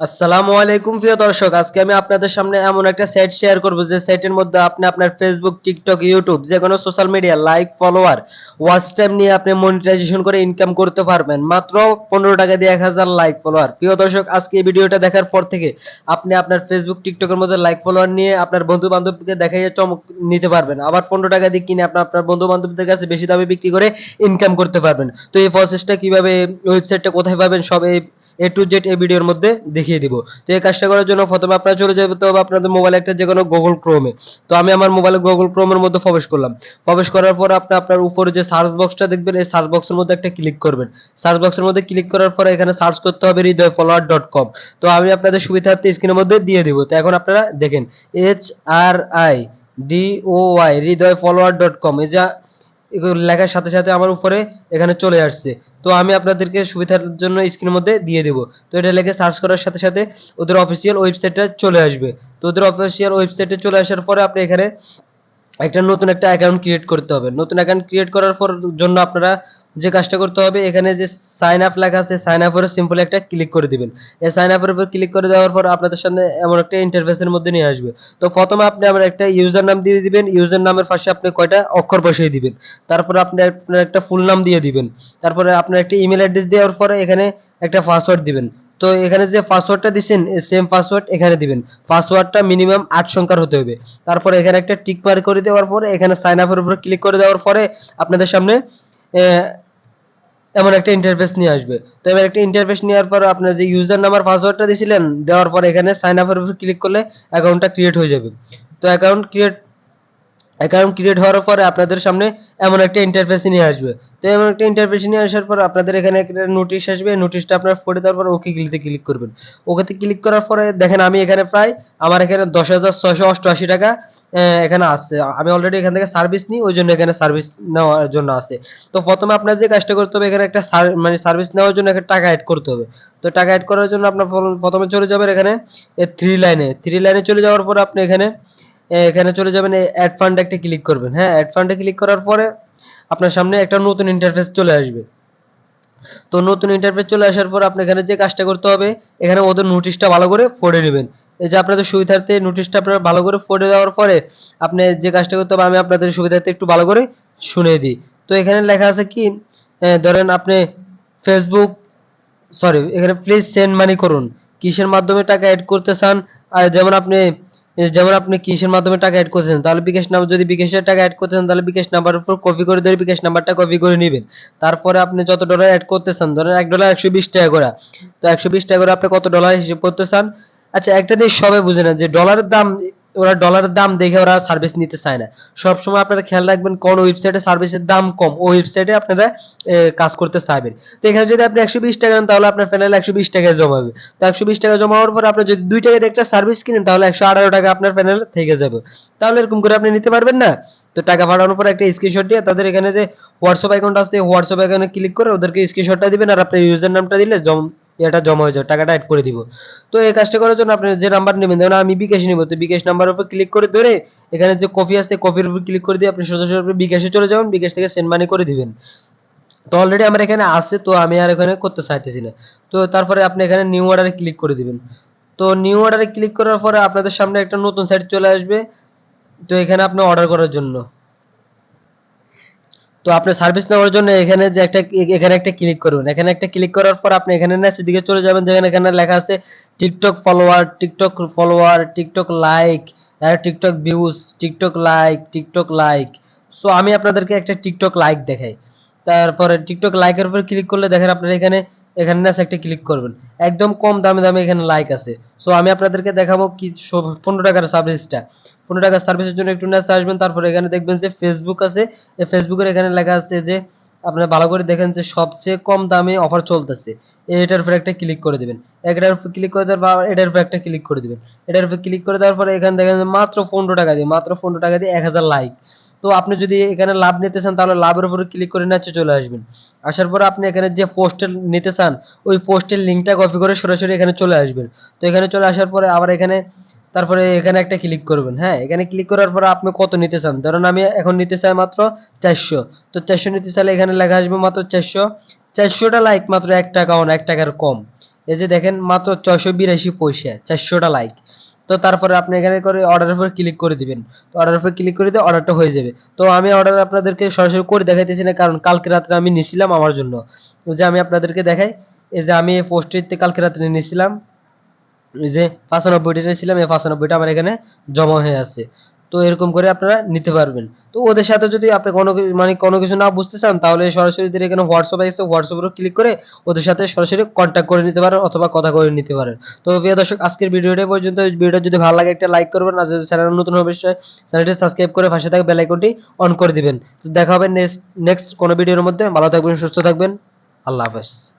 আসসালামু আলাইকুম প্রিয় দর্শক, আজকে আমি আপনাদের সামনে এমন একটা সাইট শেয়ার করব যে সাইটের মধ্যে আপনি আপনার ফেসবুক টিকটক ইউটিউব যে কোনো social media like follower watch time নিয়ে আপনি মনিটাইজেশন করে ইনকাম করতে পারবেন। মাত্র পনেরো টাকা দিয়ে এক হাজার লাইক ফলোয়ার প্রিয় দর্শক, আজকে এই ভিডিওটা দেখার পর থেকে আপনি আপনার ফেসবুক টিকটকের মধ্যে লাইক ফলোয়ার নিয়ে আপনার বন্ধু বান্ধবকে দেখাইয়ে চমক নিতে পারবেন। আবার পনেরো টাকা দিয়ে কিনে আপনার আপনার বন্ধু বান্ধবদের কাছে বেশি দামে বিক্রি করে ইনকাম করতে পারবেন। তো এই প্রসেসটা কীভাবে ওয়েবসাইটটা কোথায় পাবেন সব এই এ টু জেড এই ভিডিওর মধ্যে দেখিয়ে দিব। তো এই কাজটা করার জন্য প্রথমে আপনারা চলে যেতে হবে আপনাদের মোবাইলে একটা যে কোনো গুগল ক্রোমে তো আমি আমার মোবাইলে গুগল ক্রোমের মধ্যে প্রবেশ করলাম। প্রবেশ করার পর আপনি, আপনার উপরে যে সার্চ বক্সটা দেখবেন, এই সার্চ বক্সের মধ্যে একটা ক্লিক করবেন। সার্চ বক্সের মধ্যে ক্লিক করার পরে এখানে সার্চ করতে হবে হৃদয় ফলোয়ার ডট কম তো আমি আপনাদের সুবিধার্থে স্ক্রিনের মধ্যে দিয়ে দিব। তো এখন আপনারা দেখেন H R I D Y Hridoy follower dot com এই যা লেখার সাথে সাথে আমার উপরে এখানে চলে আসছে। তো আমি আপনাদেরকে সুবিধার জন্য স্ক্রিনের মধ্যে দিয়ে দেবো। তো এটা লেখে সার্চ করার সাথে সাথে ওদের অফিসিয়াল ওয়েবসাইটটা চলে আসবে। তো ওদের অফিসিয়াল ওয়েবসাইটে চলে আসার পরে আপনি এখানে একটা নতুন একটা অ্যাকাউন্ট ক্রিয়েট করতে হবে। নতুন অ্যাকাউন্ট ক্রিয়েট করার পর জন্য আপনারা যে কাজটা করতে হবে, এখানে যে সাইন আপ লেখা আছে সাইন আপের সিম্পল একটা ক্লিক করে দিবেন। এই সাইন আপের উপর ক্লিক করে দেওয়ার পর আপনাদের সামনে এমন একটা ইন্টারফেসের মধ্যে নিয়ে আসবে। তো প্রথমে আপনি আমার একটা ইউজার নাম দিয়ে দিবেন ইউজার নামের পাশে আপনি কয়টা অক্ষর বসিয়ে দিবেন। তারপর আপনি আপনার একটা ফুল নাম দিয়ে দিবেন। তারপরে আপনার একটা ইমেল অ্যাড্রেস দেওয়ার পরে এখানে একটা পাসওয়ার্ড দিবেন। তো এখানে যে পাসওয়ার্ডটা দিছেন সেম পাসওয়ার্ড এখানে দিবেন। পাসওয়ার্ডটা মিনিমাম আট সংখ্যার হতে হবে। তারপরে এখানে একটা টিক মার্ক করে দেওয়ার পরে, এখানে সাইন আপের উপর ক্লিক করে দেওয়ার পরে, আপনাদের সামনে এমন একটা ইন্টারফেস নিয়ে আসবে। তো এবার একটা ইন্টারফেস নেওয়ার পর আপনার যে ইউজার নাম্বার পাসওয়ার্ডটা দিয়েছিলেন দেওয়ার পর এখানে সাইন আপের উপর ক্লিক করলে অ্যাকাউন্টটা ক্রিয়েট হয়ে যাবে। তো অ্যাকাউন্ট ক্রিয়েট অ্যাকাউন্ট ক্রিয়েট হওয়ার পরে আপনাদের সামনে এমন একটা ইন্টারফেস নিয়ে আসবে। তো এমন একটা ইন্টারফেস নিয়ে আসার পর আপনাদের এখানে একটা নোটিশ আসবে। নোটিশটা আপনার ফোটে দেওয়ার পর ওকে ক্লিকে ক্লিক করবেন। ওকেতে ক্লিক করার পরে দেখেন আমি এখানে প্রায়, আমার এখানে দশ হাজার ছয়শো অষ্টআশি টাকা এখানে আসছে। আমি অলরেডি এখান থেকে সার্ভিস নিই, ওই জন্য এখানে সার্ভিস নেওয়ার জন্য আছে তো প্রথমে আপনার যে কাজটা করতে হবে, এখানে একটা মানে সার্ভিস নেওয়ার জন্য একটা টাকা অ্যাড করতে হবে। তো টাকা অ্যাড করার জন্য আপনার প্রথমে চলে যাবেন এখানে থ্রি লাইনে থ্রি লাইনে চলে যাওয়ার পর আপনি এখানে এখানে চলে যাবেন অ্যাড ফান্ডে একটা ক্লিক করবেন। হ্যাঁ অ্যাড ফান্ডে ক্লিক করার পরে আপনার সামনে একটা নতুন ইন্টারফেস চলে আসবে। তো নতুন ইন্টারফেস চলে আসার পর আপনি এখানে যে কাজটা করতে হবে, এখানে ওদের নোটিশটা ভালো করে পড়ে নেবেন। এই যে আপনাদের সুবিধার্থে নোটিশটা আপনারা ভালো করে পড়ে দেওয়ার পরে আপনি যে কাজটা করতে হবে, আমি আপনাদের সুবিধার্থে একটু ভালো করে শুনে দিই। তো এখানে লেখা আছে কি ধরেন আপনি ফেসবুক সরি এখানে প্লিজ সেন্ড মানি করুন। কিসের মাধ্যমে টাকা অ্যাড করতে চান? আর যেমন আপনি যেমন আপনি কিসের মাধ্যমে টাকা অ্যাড করছেন তাহলে বিকাশ নাম্বার, যদি বিকাশের টাকা অ্যাড করতেছেন তাহলে বিকাশ নাম্বারের উপর কপি করে ধরে বিকাশ নাম্বারটা কপি করে নেবেন। তারপরে আপনি যত ডলার অ্যাড করতে চান, ধরেন এক ডলার একশো বিশ টাকা করে। তো একশো বিশ টাকা করে আপনি কত ডলার হিসেব করতে চান? আচ্ছা একটা জিনিস সবাই বুঝে না যে ডলারের দাম, ওরা ডলারের দাম দেখে ওরা সার্ভিস নিতে চায় না। সবসময় আপনারা খেয়াল রাখবেন কোন ওয়েবসাইটে সার্ভিসের দাম কম, ওই ওয়েবসাইটে আপনারা কাজ করতে চাইবেন। তো এখানে যদি আপনি একশো বিশ টাকা নেন, তাহলে আপনার প্যানেল একশো বিশ টাকায় জমাবে তো একশো বিশ টাকা জমা হওয়ার পর আপনি যদি দুই টাকার একটা সার্ভিস কিনেন, তাহলে একশো আঠারো টাকা আপনার প্যানেল থেকে যাবে। তাহলে এরকম করে আপনি নিতে পারবেন না। তো টাকা পাঠানোর পর একটা স্ক্রিনশট দিয়ে তাদের এখানে যে হোয়াটসঅ্যাপ অ্যাকাউন্ট আছে হোয়াটসঅ্যাপ অ্যাকাউন্টে ক্লিক করে ওদেরকে স্ক্রিনশটটা দিবেন আর আপনার ইউজার নামটা দিলে জম এটা জমা হয়ে যাবে, টাকাটা অ্যাড করে দিব। তো এই কাজটা করার জন্য আপনি যে নাম্বার নেবেন যেমন আমি বিকাশ নিব, তো বিকাশ নাম্বারের উপর ক্লিক করে ধরে এখানে যে কপি আছে কপির উপর ক্লিক করে দিয়ে আপনি সোজাসুজি বিকাশে চলে যাবেন, বিকাশ থেকে সেন্ড মানি করে দিবেন। তো অলরেডি আমার এখানে আছে, তো আমি আর এখানে করতে চাইতেছি না। তো তারপরে আপনি এখানে নিউ অর্ডারে ক্লিক করে দিবেন। তো নিউ অর্ডারে ক্লিক করার পরে আপনাদের সামনে একটা নতুন সাইট চলে আসবে, তো এখানে আপনি অর্ডার করার জন্য। তো আপনি সার্ভিস নেওয়ার জন্য এখানে যে একটা, এখানে একটা ক্লিক করুন। এখানে একটা ক্লিক করার পর আপনি এখানে নিচের দিকে চলে যাবেন, যেখানে এখানে লেখা আছে TikTok follower TikTok follower TikTok like TikTok views TikTok like TikTok like so আমি আপনাদেরকে একটা টিকটক লাইক দেখাই। তারপরে টিকটক লাইকের উপর ক্লিক করলে দেখেন আপনারা এখানে এখানে না একটা ক্লিক করবেন। একদম কম দামে দামে এখানে লাইক আছে। সো আমি আপনাদেরকে দেখাবো কি পনেরো টাকার সার্ভিসটা পনেরো টাকার সার্ভিসের জন্য একটু নেচে আসবেন, তারপরে এখানে দেখবেন যে ফেসবুক আছে। এই ফেসবুকের এখানে লেখা আছে যে আপনারা ভালো করে দেখেন যে সবচেয়ে কম দামে অফার চলতেছে। এটার উপর একটা ক্লিক করে দিবেন। এটার উপর ক্লিক করে দেওয়ার পর এটার উপর একটা ক্লিক করে দিবেন। এটার উপর ক্লিক করে দেওয়ার পরে এখানে দেখেন মাত্র পনেরো টাকা দিয়ে, মাত্র পনেরো টাকা দিয়ে এক হাজার লাইক তো আপনি যদি এখানে লাভ নিতে চান, তাহলে লাভের উপরে ক্লিক করে নিচে চলে আসবেন। আসার পরে আপনি এখানে যে পোস্টের নিতে চান, ওই পোস্টের লিঙ্কটা কপি করে সরাসরি এখানে চলে আসবেন। তো এখানে চলে আসার পরে আবার এখানে, তারপরে এখানে একটা ক্লিক করবেন। হ্যাঁ এখানে ক্লিক করার পরে আপনি কত নিতে চান? ধরুন আমি এখন নিতে চাই মাত্র চারশো। তো চারশো নিতে চাইলে এখানে লেখা আসবে মাত্র চারশো। চারশোটা লাইক মাত্র এক টাকা এক টাকার কম। এই যে দেখেন, মাত্র ছয়শো বিরাশি পয়সা, চারশোটা লাইক তো তারপরে আপনি এখানে করে অর্ডারের উপর ক্লিক করে দিবেন। তো অর্ডারের উপর ক্লিক করে দিয়ে অর্ডারটা হয়ে যাবে। তো আমি অর্ডার আপনাদেরকে সরাসরি করে দেখাইতেছি না, কারণ কালকে রাত্রে আমি নিয়েছিলাম আমার জন্য। যে আমি আপনাদেরকে দেখাই, এই যে আমি পোস্টটিতে কালকে রাত্রে নিয়েছিলাম এই যে পাঁচানব্বইটা নিয়েছিলাম এই পাঁচানব্বইটা আমার এখানে জমা হয়ে আছে। তো এরকম করে আপনারা নিতে পারবেন। তো ওদের সাথে যদি আপনি কোনো মানে কোনো কিছু না বুঝতে চান, তাহলে সরাসরি ওদের এখানে হোয়াটসঅ্যাপ আছে হোয়াটসঅ্যাপে ক্লিক করে ওদের সাথে সরাসরি কন্ট্যাক্ট করে নিতে পারেন অথবা কথা করে নিতে পারেন। তো প্রিয় দর্শক, আজকের ভিডিওটা পর্যন্ত। ভিডিও যদি ভালো লাগে একটা লাইক করবেন, আর যদি চ্যানেল নতুন হবে চ্যানেলটি সাবস্ক্রাইব করে পাশে থাকা বেল আইকনটি অন করে দিবেন। তো দেখা হবে নেক্সট নেক্সট কোনো ভিডিওর মধ্যে। ভালো থাকবেন, সুস্থ থাকবেন। আল্লাহ হাফেজ।